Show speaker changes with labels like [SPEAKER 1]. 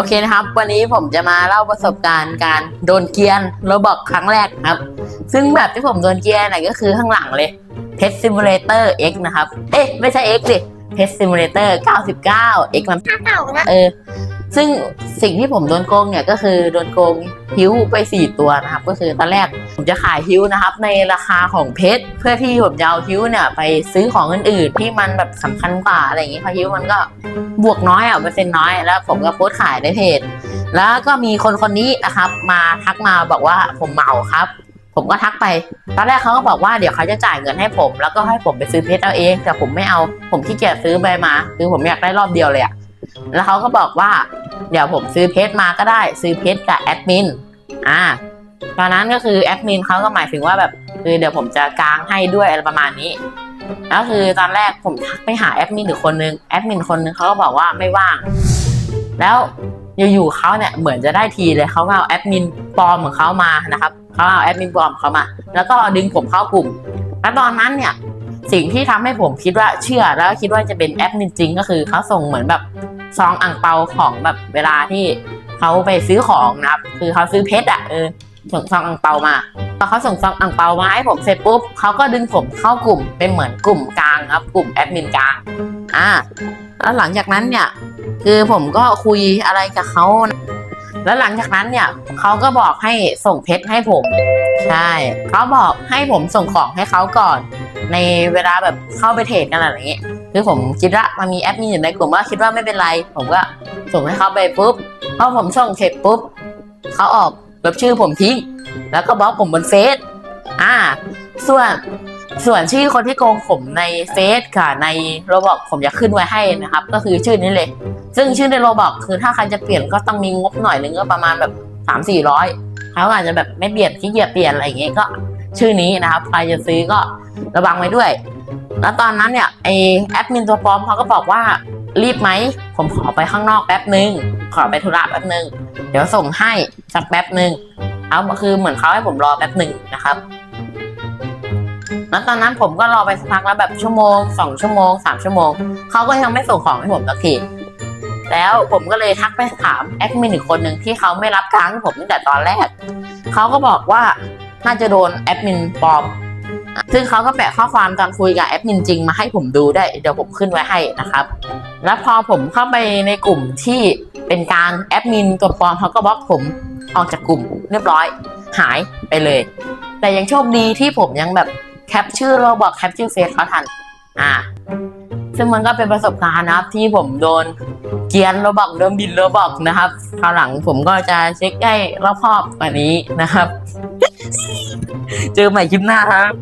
[SPEAKER 1] โอเคนะครับ วันนี้ผมจะมาเล่าประสบการณ์การโดนเกรียนโรบอกครั้งแรกครับ ซึ่งแบบที่ผมโดนเกรียนน่ะก็คือข้างหลังเลย Pet Simulator X นะครับ เอ๊ะ ไม่ใช่ X ดิ Pet Simulator 99 X มัน
[SPEAKER 2] ถ้าเก่านะ
[SPEAKER 1] เออ ซึ่งสิ่งที่ผมโดนโกงเนี่ยก็คือโดนโกงฮิ้วไป 4 ตัวนะครับ ก็คือตอนแรกผมจะขายฮิ้วนะครับ ในราคาของเพชรเพื่อที่ผมจะเอาฮิ้วเนี่ยไปซื้อของอื่นๆที่มันแบบสำคัญกว่าอะไรอย่างงี้เพราะฮิ้วมันก็บวกน้อยอะเปอร์เซ็นต์น้อยแล้ว ผมก็โพสต์ขายในเพจแล้วก็มีคนคนนี้นะครับ มาทักมาบอกว่าผมเหมาครับ ผมก็ทักไป ตอนแรกเขาก็บอกว่าเดี๋ยวเขาจะจ่ายเงินให้ผม แล้วก็ให้ผมไปซื้อเพชรเอาเองแต่ผมไม่เอาผมขี้เกียจซื้อไปมา คือผมอยากได้รอบเดียวเลยอะ แล้วเขาก็บอกว่า เดี๋ยวผมซื้อเพชรมาก็ได้ซื้อเพชรกับแอดมินอ่าตอนนั้นก็คือแอดมินเขาก็หมายถึงว่าแบบคือเดี๋ยวผมจะกางให้ด้วยอะไรประมาณนี้แล้วคือตอนแรกผมทักไปหาแอดมินอีกคนนึงแอดมินคนนึงเขาก็บอกว่าไม่ว่าง แล้วอยู่ๆเขาเนี่ยเหมือนจะได้ทีเลยเขาเอาแอดมินปลอมของเขามานะครับเขาเอาแอดมินปลอมเขามา แล้วก็ดึงผมเข้ากลุ่มแล้วตอนนั้นเนี่ย สิ่งที่ทำให้ผมคิดว่าเชื่อแล้วคิดว่าจะเป็นแอดมินจริงก็คือเขาส่งเหมือนแบบซองอ่างเปาของแบบเวลาที่เขาไปซื้อของนะครับคือเขาซื้อเพชรอะเออส่งซองอ่างเปามาพอเขาส่งซองอ่างเปามาให้ผมเสร็จปุ๊บเขาก็ดึงผมเข้ากลุ่มเป็นเหมือนกลุ่มกลางครับ กลุ่มแอดมินกลางอ่าแล้วหลังจากนั้นเนี่ยคือผมก็คุยอะไรกับเขาแล้วหลังจากนั้นเนี่ยเขาก็บอกให้ส่งเพชรให้ผม ใช่เขาบอกให้ผมส่งของให้เขาก่อน ในเวลาแบบเข้าไปเทรดกันอะไรอย่างเงี้ยคือผมคิดว่ามันมีแอดมินอยู่ในกลุ่มว่าคิดว่าไม่เป็นไร ผมก็ส่งให้เขาไปปุ๊บพอผมส่งเสร็จปุ๊บเขาออกลบชื่อผมทิ้ง แล้วก็บล็อกผมบนเฟซอ่า ส่วนส่วนชื่อคนที่โกงผมในเฟซค่ะในโรบอกผมจะขึ้นไว้ให้นะครับ ก็คือชื่อนี้เลย ซึ่งชื่อในโรบอกคือถ้าใครจะเปลี่ยนก็ต้องมีงบหน่อยนึงก็ประมาณแบบสามสี่ร้อย เขาอาจจะแบบไม่เปลี่ยนขี้เกียจเปลี่ยนอะไรอย่างเงี้ยก็ชื่อนี้นะครับใครจะซื้อก็ระวังไว้ด้วย แล้วตอนนั้นเนี่ยไอแอดมินตัวปลอมเขาก็บอกว่ารีบไหม ผมขอไปข้างนอกแป๊บนึง ขอไปธุระแป๊บนึง เดี๋ยวส่งให้สักแป๊บนึง เอาคือเหมือนเขาให้ผมรอแป๊บหนึ่งนะครับ แล้วตอนนั้นผมก็รอไปสักพักแล้วแบบชั่วโมงสองชั่วโมงสามชั่วโมง เขาก็ยังไม่ส่งของให้ผมสักที แล้วผมก็เลยทักไปถามแอดมินอีกคนหนึ่งที่เขาไม่รับค้างผมตั้งแต่ตอนแรก เขาก็บอกว่าน่าจะโดนแอดมินปลอม ซึ่งเขาก็แปะข้อความตอนคุยกับแอดมินจริงมาให้ผมดูได้ เดี๋ยวผมขึ้นไว้ให้นะครับ แล้วพอผมเข้าไปในกลุ่มที่เป็นการแอดมินตัวปลอมเขาก็บล็อกผมออกจากกลุ่มเรียบร้อย หายไปเลย แต่ยังโชคดีที่ผมยังแบบแคปชื่อโราบอกแคปชื่อเฟซเขาทัน อ่า ซึ่งมันก็เป็นประสบการณ์นะครับ ที่ผมโดนเกียนโรบอกโดนบินโรบอกนะครับคราวหลังผมก็จะเช็คให้รอบคอบกว่านี้นะครับ เจอใหม่คลิปหน้าครับ